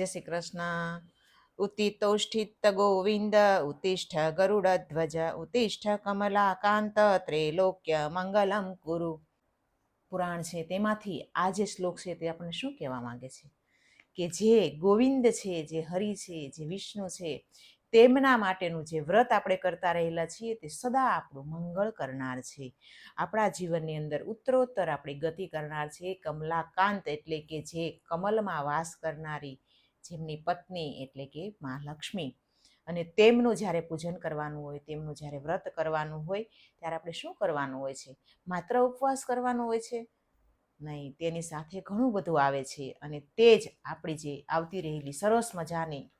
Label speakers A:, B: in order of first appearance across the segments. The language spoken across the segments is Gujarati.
A: જય શ્રી કૃષ્ણ. ઉત્તિતોષ્ઠિત ગોવિંદ, ઉત્તિષ્ઠ ગરુડધ્વજ, ઉત્તિષ્ઠ કમલાકાંત ત્રૈલોક્ય મંગલમ કુરુ. પુરાણ છે તેમાંથી આ જે શ્લોક છે તે આપણને શું કહેવા માંગે છે? કે જે ગોવિંદ છે, જે હરિ છે, જે વિષ્ણુ છે, તેમના માટેનું જે વ્રત આપણે કરતા રહેલા છીએ તે સદા આપણું મંગળ કરનાર છે. આપણા જીવનની અંદર ઉત્તરોત્તર આપણી ગતિ કરનાર છે. કમલાકાંત એટલે કે જે કમલમાં વાસ કરનારી જેમની પત્ની એટલે કે મા લક્ષ્મી. અને તેમનું જ્યારે પૂજન કરવાનું હોય, તેમનું જ્યારે વ્રત કરવાનું હોય, ત્યારે આપણે શું કરવાનું હોય છે? માત્ર ઉપવાસ કરવાનો હોય છે? નહીં, તેની સાથે ઘણું બધું આવે છે. અને તે જ આપણી જે આવતી રહેલી સરસ મજાની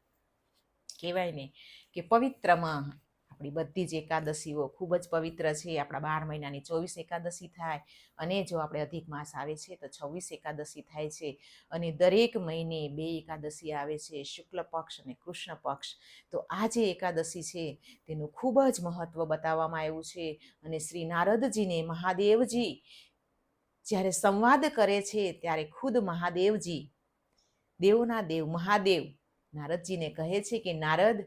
A: કહેવાય ને કે પવિત્રમાં આપણી બધી જ એકાદશીઓ ખૂબ જ પવિત્ર છે. આપણા બાર મહિનાની ચોવીસ એકાદશી થાય અને જો આપણે અધિક માસ આવે છે તો છવ્વીસ એકાદશી થાય છે અને દરેક મહિને બે એકાદશી આવે છે, શુક્લ પક્ષ અને કૃષ્ણ પક્ષ. તો આ જે એકાદશી છે તેનું ખૂબ જ મહત્ત્વ બતાવવામાં આવ્યું છે અને શ્રી નારદજીને મહાદેવજી જ્યારે સંવાદ કરે છે ત્યારે ખુદ મહાદેવજી, દેવના દેવ મહાદેવ નારદજીને કહે છે કે, નારદ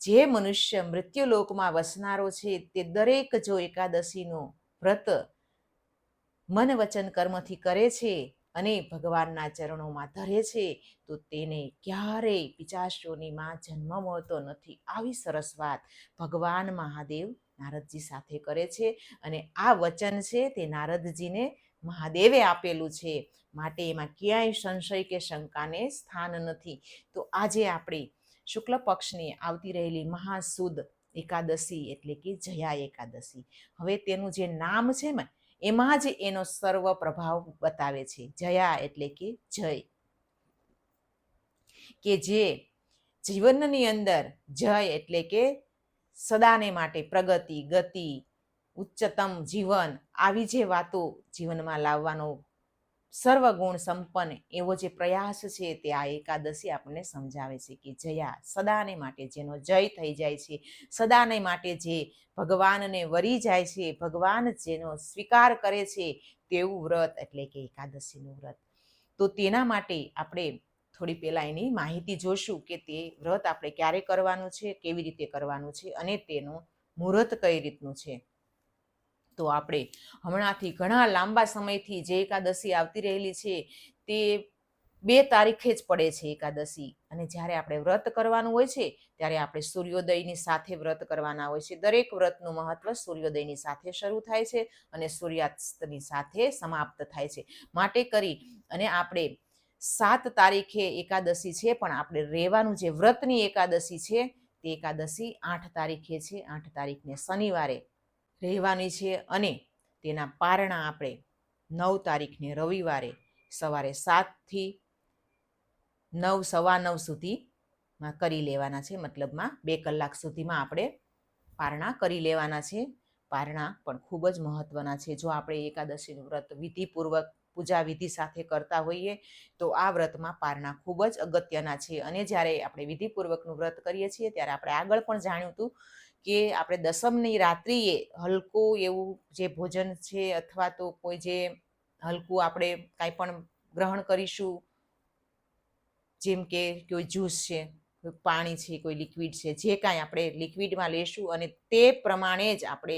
A: જે મનુષ્ય મૃત્યુલોકમાં વસનારો છે તે દરેક જો એકાદશીનો વ્રત મન વચન કર્મથી કરે છે અને ભગવાનના ચરણોમાં ધરે છે, તો તેને ક્યારેય પિચાશોનીમાં જન્મ મળતો નથી. આવી સરસ વાત ભગવાન મહાદેવ નારદજી સાથે કરે છે અને આ વચન છે તે નારદજીને મહાદેવે આપેલું છે. માટે એમાં ક્યાંય સંશય કે શંકાને સ્થાન નથી. તો આજે આપણે શુક્લ પક્ષની આવતી રહેલી મહાસુદ એકાદશી એટલે કે જયા એકાદશી. હવે તેનું જે નામ છે ને, એમાં જ એનો સર્વ પ્રભાવ બતાવે છે. જયા એટલે કે જય. કે જે જીવનની અંદર જય એટલે કે સદાને માટે પ્રગતિ, ગતિ, ઉચ્ચતમ જીવન આવી જે વાતો જીવનમાં લાવવાનો સર્વગુણ સંપન્ન એવો જે પ્રયાસ છે તે આ એકાદશી આપણને સમજાવે છે કે જયા સદાને માટે જેનો જય થઈ જાય છે, સદાને માટે જે ભગવાનને વરી જાય છે, ભગવાન જેનો સ્વીકાર કરે છે તેવું વ્રત એટલે કે એકાદશીનું વ્રત. તો તેના માટે આપણે થોડી પહેલાં એની માહિતી જોશું કે તે વ્રત આપણે ક્યારે કરવાનું છે, કેવી રીતે કરવાનું છે અને તેનું મુહૂર્ત કઈ રીતનું છે. તો આપણે હમણાંથી ઘણા લાંબા સમયથી જે એકાદશી આવતી રહેલી છે, તે બે તારીખે જ પડે છે એકાદશી. અને જ્યારે આપણે વ્રત કરવાનું હોય છે, ત્યારે આપણે સૂર્યોદયની સાથે વ્રત કરવાના હોય છે. દરેક વ્રતનું મહત્વ સૂર્યોદયની સાથે શરૂ થાય છે અને સૂર્યાસ્તની સાથે સમાપ્ત થાય છે. માટે કરી અને આપણે સાત તારીખે એકાદશી છે, પણ આપણે રહેવાનું જે વ્રતની એકાદશી છે, તે એકાદશી આઠ તારીખે છે. આઠ તારીખને શનિવારે રહેવાની છે અને તેના પારણા આપણે નવ તારીખને રવિવારે સવારે સાતથી નવ, સવા નવ સુધીમાં કરી લેવાના છે. મતલબમાં બે કલાક સુધીમાં આપણે પારણા કરી લેવાના છે. પારણા પણ ખૂબ જ મહત્ત્વના છે. જો આપણે એકાદશીનું વ્રત વિધિપૂર્વક પૂજા વિધિ સાથે કરતા હોઈએ તો આ વ્રતમાં પારણા ખૂબ જ અગત્યના છે. અને જ્યારે આપણે વિધિપૂર્વકનું વ્રત કરીએ છીએ ત્યારે આપણે આગળ પણ જાણ્યું હતું કે આપણે દસમની રાત્રિએ હલકું એવું જે ભોજન છે અથવા તો કોઈ જે હલકું આપણે કાંઈ પણ ગ્રહણ કરીશું, જેમ કે કોઈ જ્યુસ છે, કોઈ પાણી છે, કોઈ લિક્વિડ છે, જે કાંઈ આપણે લિક્વિડમાં લેશું અને તે પ્રમાણે જ આપણે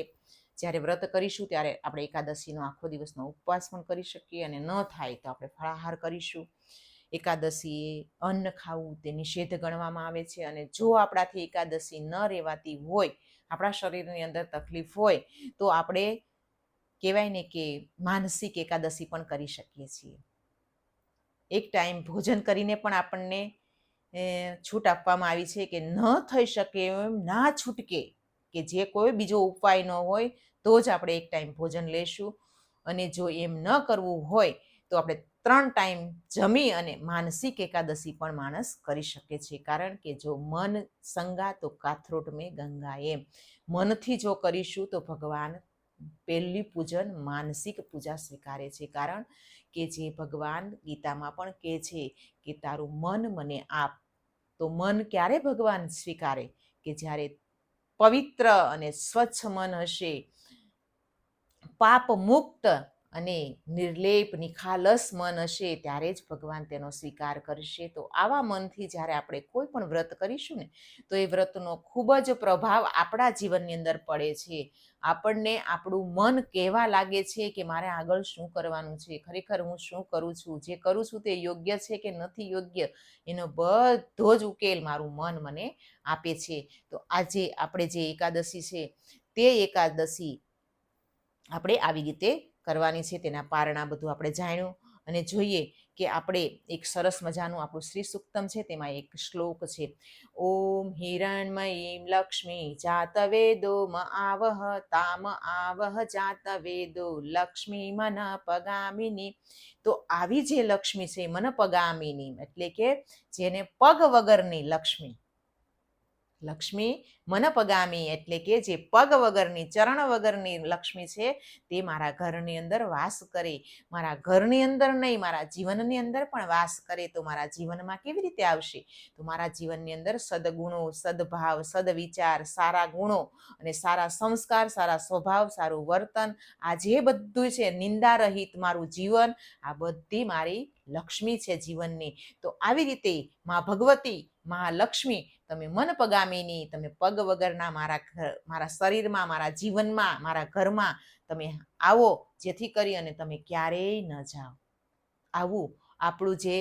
A: જ્યારે વ્રત કરીશું ત્યારે આપણે એકાદશીનો આખો દિવસનો ઉપવાસ પણ કરી શકીએ અને ન થાય તો આપણે ફળાહાર કરીશું. એકાદશીએ અન્ન ખાવું તે નિષેધ ગણવામાં આવે છે અને જો આપણાથી એકાદશી ન રહેવાતી હોય, આપણા શરીરની અંદર તકલીફ હોય, તો આપણે કહેવાય ને કે માનસિક એકાદશી પણ કરી શકીએ છીએ. એક ટાઈમ ભોજન કરીને પણ આપણને છૂટ આપવામાં આવી છે કે ન થઈ શકે એમ ના છૂટકે કે જે કોઈ બીજો ઉપાય ન હોય, તો જ આપણે એક ટાઈમ ભોજન લેશું અને જો એમ ન કરવું હોય, તો આપણે ત્રણ ટાઈમ જમી અને માનસિક એકાદશી પણ માણસ કરી શકે છે. કારણ કે જો મન સંગા તો કાથરોટ મેં ગંગા એમ. મનથી જો કરીશું તો ભગવાન પહેલી પૂજન માનસિક પૂજા સ્વીકારે છે. કારણ કે જે ભગવાન ગીતામાં પણ કહે છે કે તારું મન મને આપ. તો મન ક્યારે ભગવાન સ્વીકારે? કે જ્યારે પવિત્ર અને સ્વચ્છ મન હશે, પાપ મુક્ત અને નિર્લેપ નિખાલસ મન હશે ત્યારે જ ભગવાન તેનો સ્વીકાર કરશે. તો આવા મનથી જ્યારે આપણે કોઈ પણ વ્રત કરીશું ને, તો એ વ્રતનો ખૂબ જ પ્રભાવ આપણા જીવનની અંદર પડે છે. આપણને આપણું મન કહેવા લાગે છે કે મારે આગળ શું કરવાનું છે? ખરેખર હું શું કરું છું? જે કરું છું તે યોગ્ય છે કે નથી યોગ્ય? એનો બધો જ ઉકેલ મારું મન મને આપે છે. તો આજે આપણે જે એકાદશી છે, તે એકાદશી આપણે આવી રીતે કરવાની છે, તેના પારણા બધું આપણે જાણ્યું. અને જોઈએ કે આપણે એક સરસ મજાનું આપણું શ્રી સુક્તમ છે, તેમાં એક શ્લોક છે. ઓમ હિરણમયીમ લક્ષ્મી જાત વેદો મ આવહ, તામ આવહ જાત વેદો, લક્ષ્મી મન પગામિની. તો આવી જે લક્ષ્મી છે મન પગામિની એટલે કે જેને પગ વગરની લક્ષ્મી. લક્ષ્મી મનપગામી એટલે કે જે પગ વગરની, ચરણ વગરની લક્ષ્મી છે, તે મારા ઘરની અંદર વાસ કરે. મારા ઘરની અંદર નહીં, મારા જીવનની અંદર પણ વાસ કરે. તો મારા જીવનમાં કેવી રીતે આવશે? તો મારા જીવનની અંદર સદગુણો, સદભાવ, સદવિચાર, સારા ગુણો અને સારા સંસ્કાર, સારા સ્વભાવ, સારું વર્તન, આ જે બધું છે, નિંદા રહિત મારું જીવન, આ બધી મારી લક્ષ્મી છે જીવનની. તો આવી રીતે મા ભગવતી, મહાલક્ષ્મી તમે મન પગામીની તમે પગ વગરના મારા ઘર મારા શરીરમાં, મારા જીવનમાં, મારા ઘરમાં તમે આવો જેથી કરી અને તમે ક્યારેય ન જાઓ. આવું આપણું જે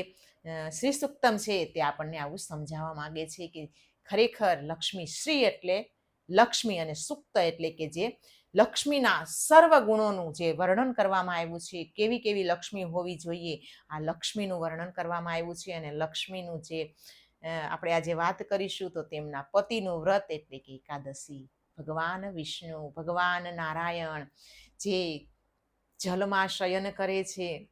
A: શ્રી સુક્તમ છે તે આપણને આવું સમજાવવા માગે છે કે ખરેખર લક્ષ્મી શ્રી એટલે લક્ષ્મી અને સુક્ત એટલે કે જે લક્ષ્મીના સર્વ ગુણોનું જે વર્ણન કરવામાં આવ્યું છે, કેવી કેવી લક્ષ્મી હોવી જોઈએ, આ લક્ષ્મીનું વર્ણન કરવામાં આવ્યું છે અને લક્ષ્મીનું જે આપણે આજે વાત કરીશું તો તેમના પતિનું વ્રત એટલે કે એકાદશી. ભગવાન વિષ્ણુ, ભગવાન નારાયણ જે જલમાં શયન કરે છે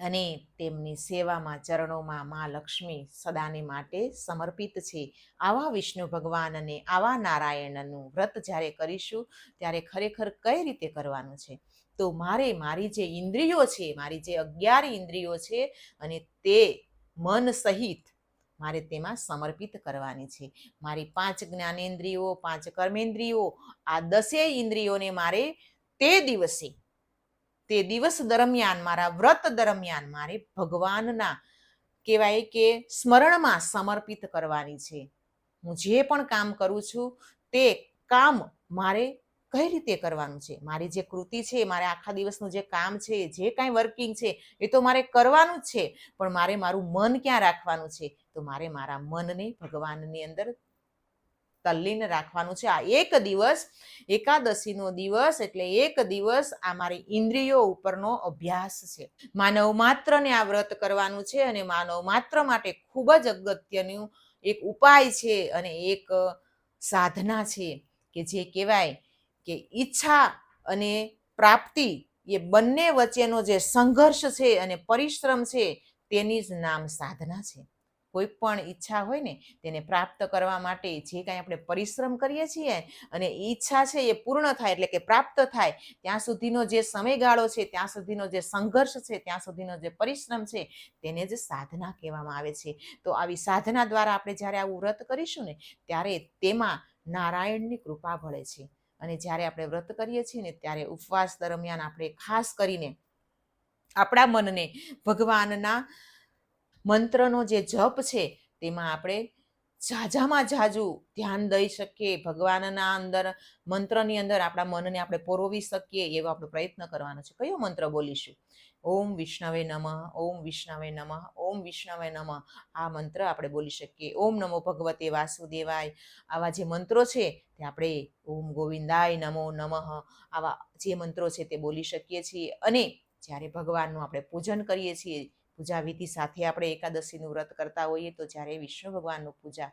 A: અને તેમની સેવામાં, ચરણોમાં મા લક્ષ્મી સદાને માટે સમર્પિત છે. આવા વિષ્ણુ ભગવાન અને આવા નારાયણનું વ્રત જ્યારે કરીશું, ત્યારે ખરેખર કઈ રીતે કરવાનું છે? તો મારે મારી જે ઇન્દ્રિયો છે, મારી જે અગિયાર ઇન્દ્રિયો છે અને તે મન સહિત મારે તેમાં સમર્પિત કરવાની છે. મારી પાંચ જ્ઞાનેન્દ્રિયો, પાંચ કર્મેન્દ્રિયો, આ દસેય ઇન્દ્રિયોને મારે તે દિવસે, તે દિવસ દરમિયાન, મારા વ્રત દરમિયાન મારે ભગવાનના કહેવાય કે સ્મરણમાં સમર્પિત કરવાની છે. હું જે પણ કામ કરું છું, તે કામ મારે કઈ રીતે કરવાનું છે? મારી જે કૃતિ છે, મારે આખા દિવસનું જે કામ છે, જે કાંઈ વર્કિંગ છે, એ તો મારે કરવાનું જ છે, પણ મારે મારું મન ક્યાં રાખવાનું છે? તો મારે મારા મનને ભગવાનની અંદર તલ્લીન રાખવાનું છે. આ એક દિવસ, એકાદશીનો દિવસ એટલે એક દિવસ આ મારી ઇન્દ્રિયો ઉપરનો અભ્યાસ છે. માનવ માત્રને આ વ્રત કરવાનું છે અને માનવ માત્ર માટે ખૂબ જ અગત્યનું એક ઉપાય છે અને એક સાધના છે કે જે કહેવાય કે ઈચ્છા અને પ્રાપ્તિ એ બંને વચ્ચેનો જે સંઘર્ષ છે અને પરિશ્રમ છે તેની જ નામ સાધના છે. કોઈ પણ ઈચ્છા હોય ને, તેને પ્રાપ્ત કરવા માટે જે કાંઈ આપણે પરિશ્રમ કરીએ છીએ અને ઈચ્છા છે એ પૂર્ણ થાય, એટલે કે પ્રાપ્ત થાય, ત્યાં સુધીનો જે સમયગાળો છે, ત્યાં સુધીનો જે સંઘર્ષ છે, ત્યાં સુધીનો જે પરિશ્રમ છે, તેને જ સાધના કહેવામાં આવે છે. તો આવી સાધના દ્વારા આપણે જ્યારે આવું વ્રત કરીશું ને, ત્યારે તેમાં નારાયણની કૃપા ભળે છે. અને જ્યારે આપણે વ્રત કરીએ છીએ ને, ત્યારે ઉપવાસ દરમિયાન આપણે ખાસ કરીને આપણા મનને ભગવાનના મંત્રનો જે જપ છે, તેમાં આપણે ઝાઝામાં ઝાઝું ધ્યાન દઈ શકીએ. ભગવાનના અંદર, મંત્રની અંદર આપણા મનને આપણે પોરવી શકીએ એવો આપણો પ્રયત્ન કરવાનો છે. કયો મંત્ર બોલીશું? ઓમ વિષ્ણવે નમઃ, ઓમ વિષ્ણવે નમઃ, ઓમ વિષ્ણવે નમઃ. આ મંત્ર આપણે બોલી શકીએ. ઓમ નમો ભગવતે વાસુદેવાય. આવા જે મંત્રો છે, તે આપણે ઓમ ગોવિંદાય નમો નમઃ. આવા જે મંત્રો છે, તે બોલી શકીએ છીએ. અને જ્યારે ભગવાનનું આપણે પૂજન કરીએ છીએ પૂજા વિધિ સાથે આપણે એકાદશીનું વ્રત કરતા હોઈએ, તો જ્યારે વિષ્ણુ ભગવાનનું પૂજા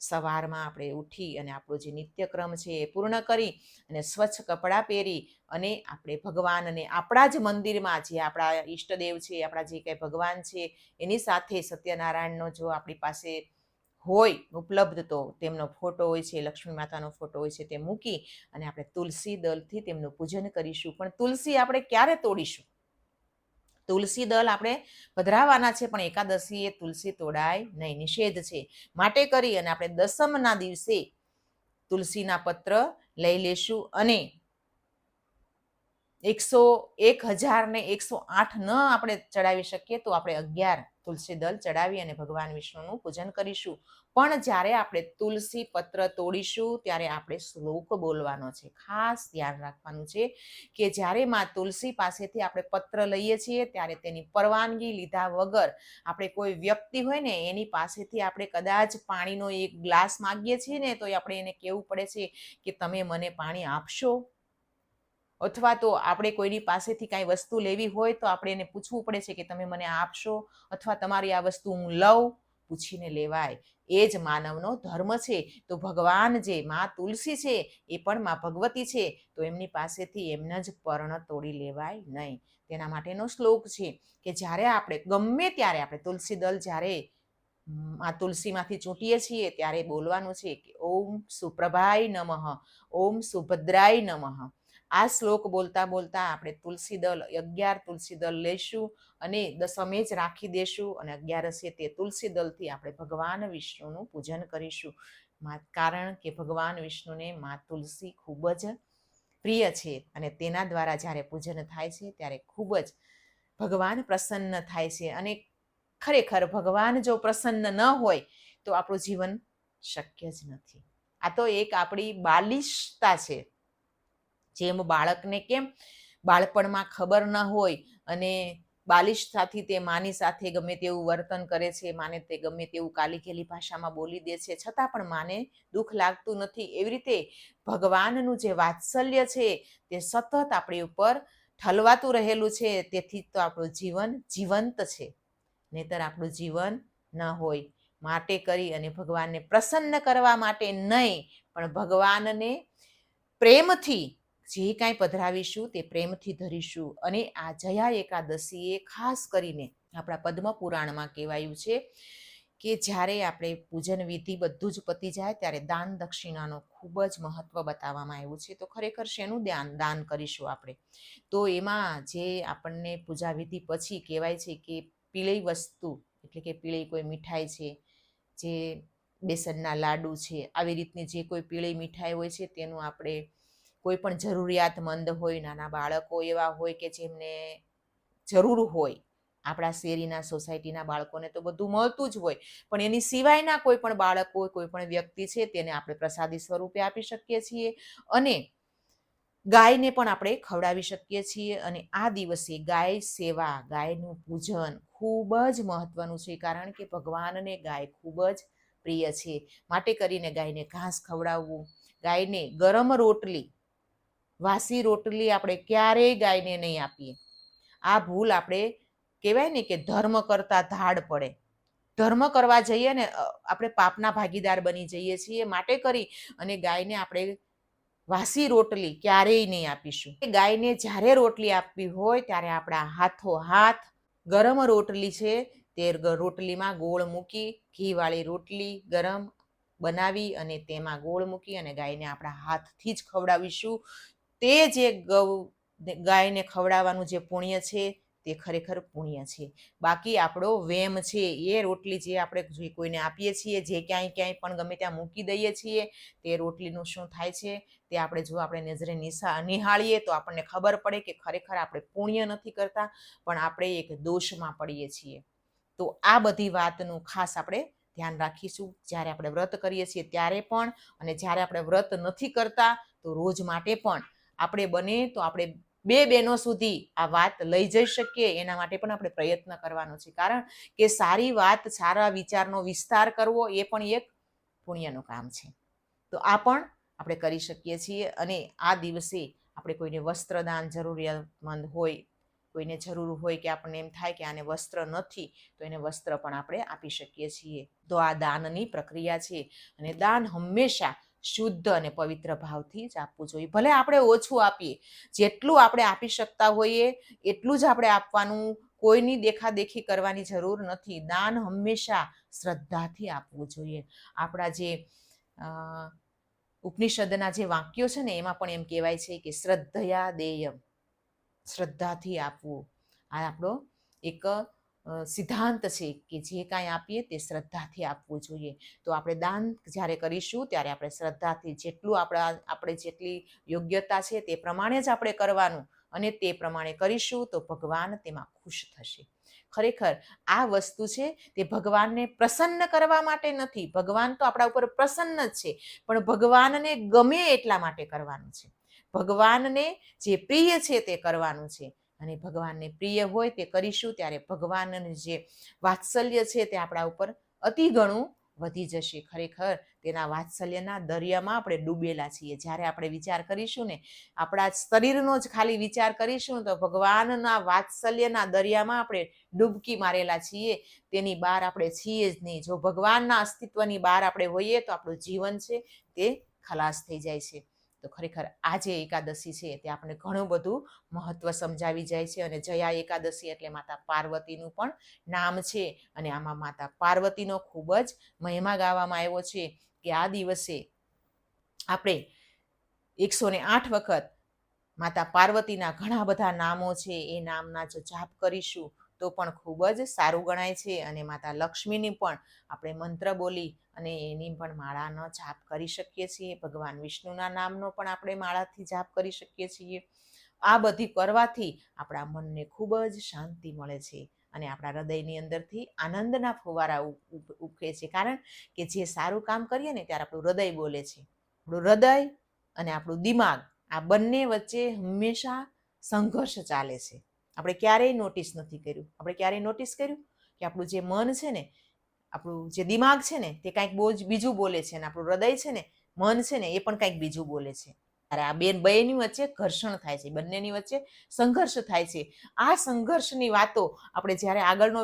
A: સવારમાં આપણે ઉઠી અને આપણો જે નિત્યક્રમ છે એ પૂર્ણ કરી અને સ્વચ્છ કપડાં પહેરી અને આપણે ભગવાનને આપણા જ મંદિરમાં જે આપણા ઈષ્ટદેવ છે, આપણા જે કંઈ ભગવાન છે, એની સાથે સત્યનારાયણનો જો આપણી પાસે હોય ઉપલબ્ધ, તો તેમનો ફોટો હોય છે, લક્ષ્મી માતાનો ફોટો હોય છે તે મૂકી અને આપણે તુલસી દળથી તેમનું પૂજન કરીશું. પણ તુલસી આપણે ક્યારે તોડીશું? તુલસી દળ આપણે પધરાવાના છે, પણ એકાદશીએ તુલસી તોડાય નહીં, નિષેધ છે. માટે કરી અને આપણે દસમના દિવસે તુલસીના પત્ર લઈ લેશું અને એકસો એક હજાર ને એકસો આઠ ન આપણે ચડાવી શકીએ, તો આપણે અગિયાર તુલસી દળ ચડાવી અને ભગવાન વિષ્ણુનું પૂજન કરીશું. પણ જ્યારે આપણે તુલસી પત્ર તોડીશું, ત્યારે આપણે શ્લોક બોલવાનો છે. ખાસ ધ્યાન રાખવાનું છે કે જ્યારે માં તુલસી પાસેથી આપણે પત્ર લઈએ છીએ, ત્યારે તેની પરવાનગી લીધા વગર આપણે કોઈ વ્યક્તિ હોય ને, એની પાસેથી આપણે કદાચ પાણીનો એક ગ્લાસ માગીએ છીએ ને તો આપણે એને કહેવું પડે છે કે તમે મને પાણી આપશો? અથવા તો આપણે કોઈની પાસેથી કાંઈ વસ્તુ લેવી હોય તો આપણે એને પૂછવું પડે છે કે તમે મને આપશો અથવા તમારી આ વસ્તુ હું લઉં પૂછીને લેવાય. એ જ માનવનો ધર્મ છે. તો ભગવાન જે મા તુલસી છે એ પણ મા ભગવતી છે. તો એમની પાસેથી એમના જ પર્ણ તોડી લેવાય નહીં. તેના માટેનો શ્લોક છે કે જ્યારે આપણે ગમે ત્યારે આપણે તુલસી દળ જ્યારે આ તુલસીમાંથી ચૂંટીએ છીએ ત્યારે બોલવાનું છે કે ઓમ સુપ્રભાય નમઃ, ઓમ સુભદ્રાય નમઃ. આ શ્લોક બોલતા બોલતા આપણે તુલસી દલ અગિયાર તુલસી દળ લઈશું અને દસમે જ રાખી દેશું અને અગિયારસે તે તુલસી દળથી આપણે ભગવાન વિષ્ણુનું પૂજન કરીશું. કારણ કે ભગવાન વિષ્ણુને મા તુલસી ખૂબ જ પ્રિય છે અને તેના દ્વારા જ્યારે પૂજન થાય છે ત્યારે ખૂબ જ ભગવાન પ્રસન્ન થાય છે અને ખરેખર ભગવાન જો પ્રસન્ન ન હોય તો આપણું જીવન શક્ય જ નથી. આ તો એક આપણી બાલિશતા છે. જેમ બાળકને કેમ બાળપણમાં ખબર ન હોય અને બાલિશતાથી તે માની સાથે ગમે તેવું વર્તન કરે છે, માને તે ગમે તેવું કાલીકેલી ભાષામાં બોલી દે છે, છતાં પણ માને દુઃખ લાગતું નથી. એવી રીતે ભગવાનનું જે વાત્સલ્ય છે તે સતત આપણી ઉપર ઠલવાતું રહેલું છે. તેથી તો આપણું જીવન જીવંત છે. નહીતર આપણું જીવન ન હોય. માટે કરી અને ભગવાનને પ્રસન્ન કરવા માટે નહીં, પણ ભગવાનને પ્રેમથી જે કાંઈ પધરાવીશું તે પ્રેમથી ધરીશું. અને આ જયા એકાદશીએ ખાસ કરીને આપણા પદ્મ પુરાણમાં કહેવાયું છે કે જ્યારે આપણે પૂજન વિધિ બધું જ પતી જાય ત્યારે દાન દક્ષિણાનો ખૂબ જ મહત્વ બતાવવામાં આવ્યું છે. તો ખરેખર શેનું દાન દાન કરીશું આપણે? તો એમાં જે આપણને પૂજા વિધિ પછી કહેવાય છે કે પીળી વસ્તુ, એટલે કે પીળી કોઈ મીઠાઈ છે, જે બેસનના લાડુ છે, આવી રીતની જે કોઈ પીળી મીઠાઈ હોય છે તેનું આપણે કોઈ પણ જરૂરિયાતમંદ હોય, નાના બાળકો એવા હોય કે જેમને જરૂર હોય, આપણા શેરીના, સોસાયટીના બાળકોને તો બધું મળતું જ હોય. પણ એની સિવાયના કોઈ પણ બાળકો, કોઈ પણ વ્યક્તિ છે તેને આપણે પ્રસાદી સ્વરૂપે આપી શકીએ છીએ અને ગાયને પણ આપણે ખવડાવી શકીએ છીએ અને આ દિવસે ગાય સેવા, ગાયનું પૂજન ખૂબ જ મહત્વનું છે કારણ કે ભગવાનને ગાય ખૂબ જ પ્રિય છે. માટે કરીને ગાયને ઘાસ ખવડાવવું, ગાયને ગરમ રોટલી વાસી રોટલી આપણે ક્યારેય ગાયને નહીં આપીએ. આ ભૂલ આપણે કહેવાય ને કે ધર્મ કરતાં ધાડ પડે. ધર્મ કરવા જઈએ ને આપણે પાપના ભાગીદાર બની જઈએ છીએ માટે કરી અને ગાયને આપણે વાસી રોટલી ક્યારેય નહીં આપીશું. ગાયને જ્યારે રોટલી આપવી હોય ત્યારે આપણા હાથો હાથ ગરમ રોટલી છે તે રોટલીમાં ગોળ મૂકી, ઘીવાળી રોટલી ગરમ બનાવી અને તેમાં ગોળ મૂકી અને ગાયને આપણા હાથથી જ ખવડાવીશું. તે જે ગૌ ગાયને ખવડાવવાનું જે પુણ્ય છે, તે ખરેખર પુણ્ય છે. બાકી આપણો વેમ છે એ રોટલી જે આપણે કોઈને આપીએ છીએ, જે ક્યાંય ક્યાંય પણ ગમે ત્યાં મૂકી દઈએ છીએ, તે રોટલીનું શું થાય છે? તે આપણે જો આપણે નજરે નિશા નિહાળીએ તો આપણને ખબર પડે કે ખરેખર આપણે પુણ્ય નથી કરતા, પણ આપણે એક દોષમાં પડીએ છીએ. તો આ બધી વાતનું ખાસ આપણે ધ્યાન રાખીશું. જ્યારે આપણે વ્રત કરીએ છીએ ત્યારે પણ, અને જ્યારે આપણે વ્રત નથી કરતા, તો રોજ માટે પણ આપણે બને તો આપણે બે બહેનો સુધી આ વાત લઈ જઈ શકીએ, એના માટે પણ આપણે પ્રયત્ન કરવાનો છે. કારણ કે સારી વાત, સારા વિચારનો વિસ્તાર કરવો એ પણ એક પુણ્યનું કામ છે. તો આ પણ આપણે કરી શકીએ છીએ અને આ દિવસે આપણે કોઈને વસ્ત્રદાન જરૂરિયાતમંદ હોય, કોઈને જરૂર હોય કે આપણને એમ થાય કે આને વસ્ત્ર નથી, તો એને વસ્ત્ર પણ આપણે આપી શકીએ છીએ. તો આ દાનની પ્રક્રિયા છે અને દાન હંમેશા શુદ્ધ અને પવિત્ર ભાવથી જ આપવું જોઈએ. ભલે આપણે ઓછું આપીએ, જેટલું આપણે આપી શકતા હોઈએ, એટલું જ આપણે આપવાનું કોઈની દેખાદેખી કરવાની જરૂર નથી. દાન હંમેશા શ્રદ્ધાથી આપવું જોઈએ. આપણા જે ઉપનિષદના જે વાક્યો છે ને, એમાં પણ એમ કહેવાય છે કે શ્રદ્ધયા દેયમ. શ્રદ્ધાથી આપવું. આ આપણો એક સિદ્ધાંત છે કે જે કાંઈ આપીએ તે શ્રદ્ધાથી આપવું જોઈએ. તો આપણે દાન જ્યારે કરીશું ત્યારે આપણે શ્રદ્ધાથી જેટલું આપણા, આપણે જેટલી યોગ્યતા છે તે પ્રમાણે જ આપણે કરવાનું અને તે પ્રમાણે કરીશું તો ભગવાન તેમાં ખુશ થશે. ખરેખર આ વસ્તુ છે તે ભગવાનને પ્રસન્ન કરવા માટે નથી. ભગવાન તો આપણા ઉપર પ્રસન્ન જ છે, પણ ભગવાનને ગમે એટલા માટે કરવાનું છે. ભગવાનને જે પ્રિય છે તે કરવાનું છે. અને ભગવાનને પ્રિય હોય તે કરીશું, ત્યારે ભગવાનનું જે વાત્સલ્ય છે તે આપણા ઉપર અતિ ઘણું વધી જશે. ખરેખર તેના વાત્સલ્યના દરિયામાં આપણે ડૂબેલા છીએ. જ્યારે આપણે વિચાર કરીશું ને, આપણા શરીરનો જ ખાલી વિચાર કરીશું, તો ભગવાનના વાત્સલ્યના દરિયામાં આપણે ડૂબકી મારેલા છીએ. તેની બહાર આપણે છીએ જ નહીં. જો ભગવાનના અસ્તિત્વની બહાર આપણે હોઈએ તો આપણું જીવન છે તે ખલાસ થઈ જાય છે. તો ખરેખર આ જે એકાદશી છે તે આપણે ઘણું બધું મહત્વ સમજાવી જાય છે અને જયા એકાદશી એટલે માતા પાર્વતીનું પણ નામ છે અને આમાં માતા પાર્વતીનો ખૂબ જ મહિમા ગાવામાં આવ્યો છે કે આ દિવસે આપણે એકસો ને આઠ વખત માતા પાર્વતીના ઘણા બધા નામો છે એ નામના જો જાપ કરીશું તો પણ ખૂબ જ સારું ગણાય છે અને માતા લક્ષ્મીની પણ આપણે મંત્ર બોલી અને એની પણ માળાનો જાપ કરી શકીએ છીએ. ભગવાન વિષ્ણુના નામનો પણ આપણે માળાથી જાપ કરી શકીએ છીએ. આ બધી કરવાથી આપણા મનને ખૂબ જ શાંતિ મળે છે અને આપણા હૃદયની અંદરથી આનંદના ફુવારા ઉકે છે. કારણ કે જે સારું કામ કરીએ ને ત્યારે આપણું હૃદય બોલે છે. આપણું હૃદય અને આપણું દિમાગ આ બંને વચ્ચે હંમેશા સંઘર્ષ ચાલે છે. આપણે ક્યારેય નોટિસ નથી કર્યું. આપણે ક્યારેય નોટિસ કર્યું કે આપણું જે મન છે ને, આપણું જે દિમાગ છે ને, તે કાંઈક બહુ જ બીજું બોલે છે અને આપણું હૃદય છે ને, મન છે ને, એ પણ કાંઈક બીજું બોલે છે. ત્યારે આ બેન બેની વચ્ચે ઘર્ષણ થાય છે, બંનેની વચ્ચે સંઘર્ષ થાય છે. આ સંઘર્ષની વાતો આપણે જ્યારે આગળનો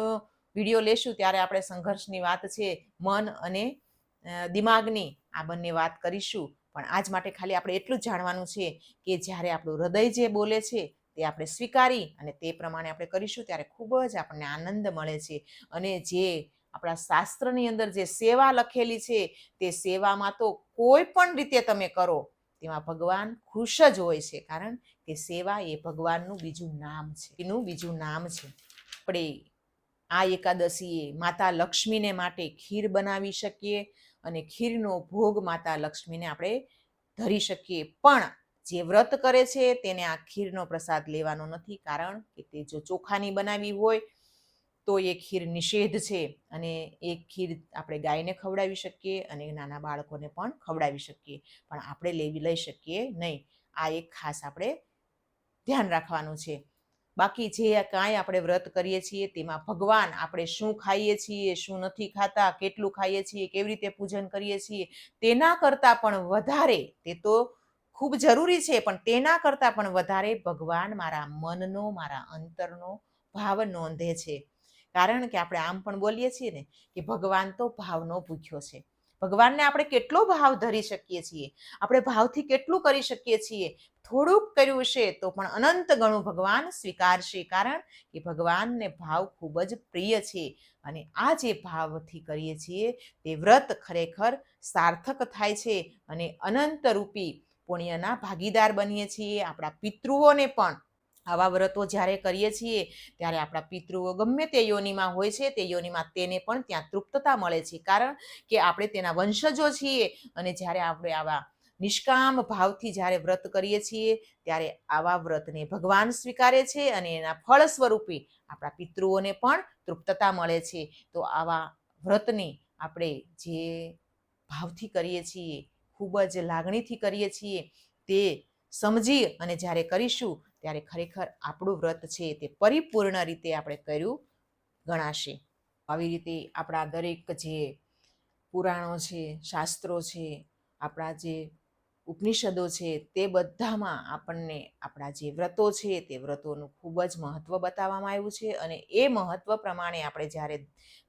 A: વીડિયો લેશું ત્યારે આપણે સંઘર્ષની વાત છે મન અને દિમાગની. આ બંને વાત કરીશું. પણ આજ માટે ખાલી આપણે એટલું જ જાણવાનું છે કે જ્યારે આપણું હૃદય જે બોલે છે તે આપણે સ્વીકારી અને તે પ્રમાણે આપણે કરીશું ત્યારે ખૂબ જ આપણને આનંદ મળે છે. અને જે આપણા શાસ્ત્રની અંદર જે સેવા લખેલી છે, તે સેવામાં તો કોઈ પણ રીતે તમે કરો, તેમાં ભગવાન ખુશ જ હોય છે. કારણ કે સેવા એ ભગવાનનું બીજું નામ છે. એનું બીજું નામ છે. આપણે આ એકાદશીએ માતા લક્ષ્મીને માટે ખીર બનાવી શકીએ અને ખીરનો ભોગ માતા લક્ષ્મીને આપણે ધરી શકીએ. પણ જે વ્રત કરે છે તેને આ ખીરનો પ્રસાદ લેવાનો નથી. કારણ કે તે જો ચોખાની બનાવી હોય તો એ ખીર નિષેધ છે અને એ ખીર આપણે ગાયને ખવડાવી શકીએ અને નાના બાળકોને પણ ખવડાવી શકીએ. પણ આપણે લેવી, લઈ શકીએ નહીં. આ એક ખાસ આપણે ધ્યાન રાખવાનું છે. બાકી જે કાંઈ આપણે વ્રત કરીએ છીએ તેમાં ભગવાન આપણે શું ખાઈએ છીએ, શું નથી ખાતા, કેટલું ખાઈએ છીએ, કેવી રીતે પૂજન કરીએ છીએ તેના કરતાં પણ વધારે તે તો ખૂબ જરૂરી છે, પણ તેના કરતાં પણ વધારે ભગવાન મારા મનનો, મારા અંતરનો ભાવ નોંધે છે. કારણ કે આપણે આમ પણ બોલીએ છીએ ને કે ભગવાન તો ભાવનો ભૂખ્યો છે. ભગવાનને આપણે કેટલો ભાવ ધરી શકીએ છીએ? આપણે ભાવથી કેટલું કરી શકીએ છીએ? થોડુંક કર્યું છે તો પણ અનંત ગણું ભગવાન સ્વીકારશે. કારણ કે ભગવાનને ભાવ ખૂબ જ પ્રિય છે અને આ જે ભાવથી કરીએ છીએ તે વ્રત ખરેખર સાર્થક થાય છે અને અનંત રૂપી પુણ્યના ભાગીદાર બનીએ છીએ, આપણા પિતૃઓને પણ આવા વ્રતો જ્યારે કરીએ છીએ, ત્યારે આપણા પિતૃઓ ગમે તે યોનિમાં હોય છે, તે યોનિમાં તેને પણ ત્યાં તૃપ્તતા મળે છે. કારણ કે આપણે તેના વંશજો છીએ અને જ્યારે આપણે આવા નિષ્કામ ભાવથી જ્યારે વ્રત કરીએ છીએ, ત્યારે આવા વ્રતને ભગવાન સ્વીકારે છે અને એના ફળ સ્વરૂપે આપણા પિતૃઓને પણ તૃપ્તતા મળે છે. તો આવા વ્રતને આપણે જે ભાવથી કરીએ છીએ ખૂબ જ લાગણીથી કરીએ છીએ, તે સમજી અને જ્યારે કરીશું, ત્યારે ખરેખર આપણું વ્રત છે તે પરિપૂર્ણ રીતે આપણે કર્યું ગણાશે. આવી રીતે આપણા દરેક જે પુરાણો છે, શાસ્ત્રો છે, આપણા જે ઉપનિષદો છે, તે બધામાં આપણને આપણા જે વ્રતો છે, તે વ્રતોનું ખૂબ જ મહત્ત્વ બતાવવામાં આવ્યું છે અને એ મહત્ત્વ પ્રમાણે આપણે જ્યારે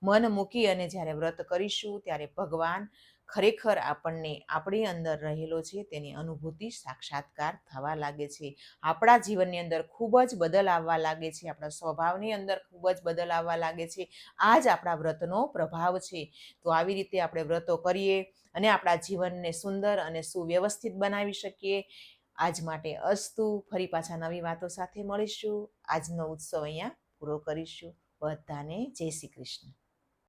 A: મન મૂકી અને જ્યારે વ્રત કરીશું, ત્યારે ભગવાન ખરેખર આપણને આપણી અંદર રહેલો છે, તેની અનુભૂતિ સાક્ષાત્કાર થવા લાગે છે. આપણા જીવનની અંદર ખૂબ જ બદલ આવવા લાગે છે, આપણા સ્વભાવની અંદર ખૂબ જ બદલ આવવા લાગે છે. આ જ આપણા વ્રતનો પ્રભાવ છે. તો આવી રીતે આપણે વ્રતો કરીએ અને આપણા જીવનને સુંદર અને સુવ્યવસ્થિત બનાવી શકીએ. આજ માટે અસ્તુ. ફરી પાછા નવી વાતો સાથે મળીશું. આજનો ઉત્સવ અહીંયા પૂરો કરીશું. બધાને જય શ્રી કૃષ્ણ.